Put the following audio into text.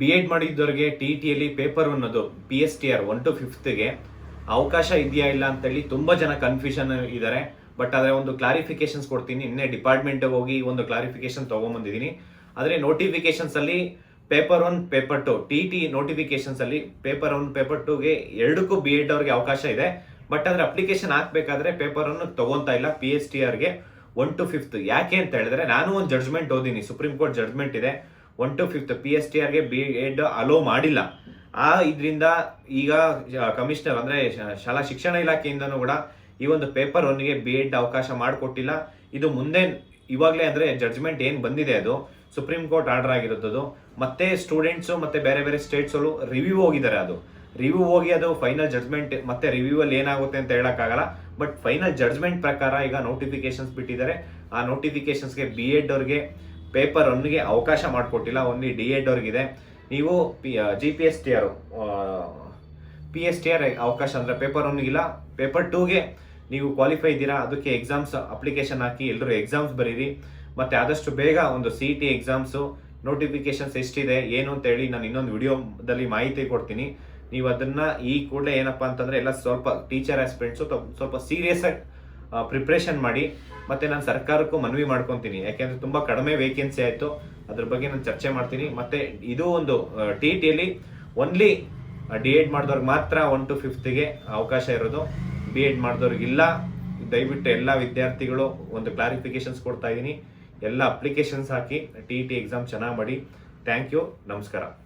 B Ed ಮಾಡಿದ್ದವ್ರಿಗೆ T ಟಿಯಲ್ಲಿ paper ಅನ್ನೋದು P S T R one to fifth ಅವಕಾಶ ಇದೆಯಾ ಇಲ್ಲ ಅಂತೇಳಿ ತುಂಬಾ ಜನ ಕನ್ಫ್ಯೂಷನ್ ಇದ್ದಾರೆ ಬಟ್ ಆದರೆ ಒಂದು ಕ್ಲಾರಿಫಿಕೇಶನ್ಸ್ ಕೊಡ್ತೀನಿ. ನಿನ್ನೆ ಡಿಪಾರ್ಟ್ಮೆಂಟ್ ಹೋಗಿ ಒಂದು ಕ್ಲಾರಿಫಿಕೇಶನ್ ತಗೊಂಬಂದಿದ್ದೀನಿ. ಆದರೆ ನೋಟಿಫಿಕೇಶನ್ಸ್ ಅಲ್ಲಿ paper one paper two T T notifications ಅಲ್ಲಿ ಪೇಪರ್ ಒನ್ ಪೇಪರ್ ಟೂಗೆ ಎರಡಕ್ಕೂ ಬಿ ಎಡ್ ಅವ್ರಿಗೆ ಅವಕಾಶ ಇದೆ. ಬಟ್ ಅಂದರೆ ಅಪ್ಲಿಕೇಶನ್ ಹಾಕ್ಬೇಕಾದ್ರೆ ಪೇಪರ್ ಅನ್ನು ತಗೊಂತಾ ಇಲ್ಲ ಪಿ ಎಸ್ ಟಿ ಆರ್ಗೆ ಒನ್ ಟು ಫಿಫ್ತ್ ಯಾಕೆ ಅಂತ ಹೇಳಿದ್ರೆ ನಾನು ಒಂದು ಜಡ್ಜ್ಮೆಂಟ್ ಓದಿನಿ. ಸುಪ್ರೀಂ ಕೋರ್ಟ್ ಜಡ್ಜ್ಮೆಂಟ್ ಇದೆ. One to fifth P S T ಆರ್ಗೆ B Ed allow ಮಾಡಿಲ್ಲ. ಆ ಇದರಿಂದ ಈಗ ಕಮಿಷನರ್ ಅಂದರೆ ಶಾಲಾ ಶಿಕ್ಷಣ ಇಲಾಖೆಯಿಂದನೂ ಕೂಡ ಈ ಒಂದು ಪೇಪರ್ ಒನ್ಗೆ ಬಿ ಎಡ್ ಅವಕಾಶ ಮಾಡಿಕೊಟ್ಟಿಲ್ಲ. ಇದು ಮುಂದೆ ಇವಾಗಲೇ ಅಂದರೆ ಜಡ್ಜ್ಮೆಂಟ್ ಏನು ಬಂದಿದೆ ಅದು ಸುಪ್ರೀಂ ಕೋರ್ಟ್ ಆರ್ಡರ್ ಆಗಿರೋದು ಮತ್ತೆ ಸ್ಟೂಡೆಂಟ್ಸು ಮತ್ತೆ ಬೇರೆ ಬೇರೆ ಸ್ಟೇಟ್ಸ್ ರಿವ್ಯೂ ಹೋಗಿದ್ದಾರೆ ಅದು. ರಿವ್ಯೂ ಹೋಗಿ ಅದು ಫೈನಲ್ ಜಡ್ಜ್ಮೆಂಟ್ ಮತ್ತೆ ರಿವ್ಯೂ ಅಲ್ಲಿ ಏನಾಗುತ್ತೆ ಅಂತ ಹೇಳೋಕ್ಕಾಗಲ್ಲ. ಬಟ್ ಫೈನಲ್ ಜಡ್ಜ್ಮೆಂಟ್ ಪ್ರಕಾರ ಈಗ ನೋಟಿಫಿಕೇಶನ್ಸ್ ಬಿಟ್ಟಿದ್ದಾರೆ. ಆ ನೋಟಿಫಿಕೇಶನ್ಸ್ಗೆ ಬಿ ಎಡ್ ಅವ್ರಿಗೆ ಪೇಪರ್ ಒನ್ಗೆ ಅವಕಾಶ ಮಾಡಿಕೊಟ್ಟಿಲ್ಲ ಒನ್ಲಿ ಡಿ ಎಡ್ ಅವ್ರಿಗಿದೆ ನೀವು P G P S T R P S T R ಅವಕಾಶ ಅಂದರೆ ಪೇಪರ್ ಒನ್ಗಿಲ್ಲ ಪೇಪರ್ ಟೂಗೆ ನೀವು ಕ್ವಾಲಿಫೈ ಇದ್ದೀರಾ, ಅದಕ್ಕೆ ಎಕ್ಸಾಮ್ಸ್ ಅಪ್ಲಿಕೇಶನ್ ಹಾಕಿ ಎಲ್ಲರೂ ಎಕ್ಸಾಮ್ಸ್ ಬರೀರಿ. ಮತ್ತೆ ಆದಷ್ಟು ಬೇಗ ಒಂದು ಸಿ ಟಿ ಎಕ್ಸಾಮ್ಸು ನೋಟಿಫಿಕೇಶನ್ಸ್ ಎಷ್ಟಿದೆ, ಏನು ಅಂತ ಹೇಳಿ ನಾನು ಇನ್ನೊಂದು ವಿಡಿಯೋದಲ್ಲಿ ಮಾಹಿತಿ ಕೊಡ್ತೀನಿ. ನೀವು ಅದನ್ನ ಈ ಕೂಡಲೇ ಏನಪ್ಪ ಅಂತಂದ್ರೆ, ಎಲ್ಲ ಸ್ವಲ್ಪ ಟೀಚರ್ ಆಸ್ಪಿರೆಂಟ್ಸು ಸ್ವಲ್ಪ ಸೀರಿಯಸ್ ಆಗಿ ಪ್ರಿಪ್ರೇಷನ್ ಮಾಡಿ, ಮತ್ತೆ ನಾನು ಸರ್ಕಾರಕ್ಕೂ ಮನವಿ ಮಾಡ್ಕೊತೀನಿ. ಯಾಕೆಂದ್ರೆ ತುಂಬಾ ಕಡಿಮೆ ವೇಕೆನ್ಸಿ ಆಯ್ತು. ಅದ್ರ ಬಗ್ಗೆ ನಾನು ಚರ್ಚೆ ಮಾಡ್ತೀನಿ. ಮತ್ತೆ ಇದು ಒಂದು ಟಿ ಟಿಯಲ್ಲಿ ಓನ್ಲಿ ಡಿ ಎಡ್ ಮಾಡಿದವ್ರಿಗೆ ಮಾತ್ರ ಒನ್ ಟು ಫಿಫ್ತ್ಗೆ ಅವಕಾಶ ಇರೋದು. ಬಿ ಎಡ್ ಮಾಡಿದವ್ರಿಗಿಲ್ಲ ದಯವಿಟ್ಟು ಎಲ್ಲ ವಿದ್ಯಾರ್ಥಿಗಳು ಒಂದು ಕ್ಲಾರಿಫಿಕೇಶನ್ಸ್ ಕೊಡ್ತಾ ಇದ್ದೀನಿ ಎಲ್ಲ ಅಪ್ಲಿಕೇಶನ್ಸ್ ಹಾಕಿ ಟಿ ಟಿ ಎಕ್ಸಾಮ್ ಚೆನ್ನಾಗಿ ಮಾಡಿ. ಥ್ಯಾಂಕ್ ಯು ನಮಸ್ಕಾರ.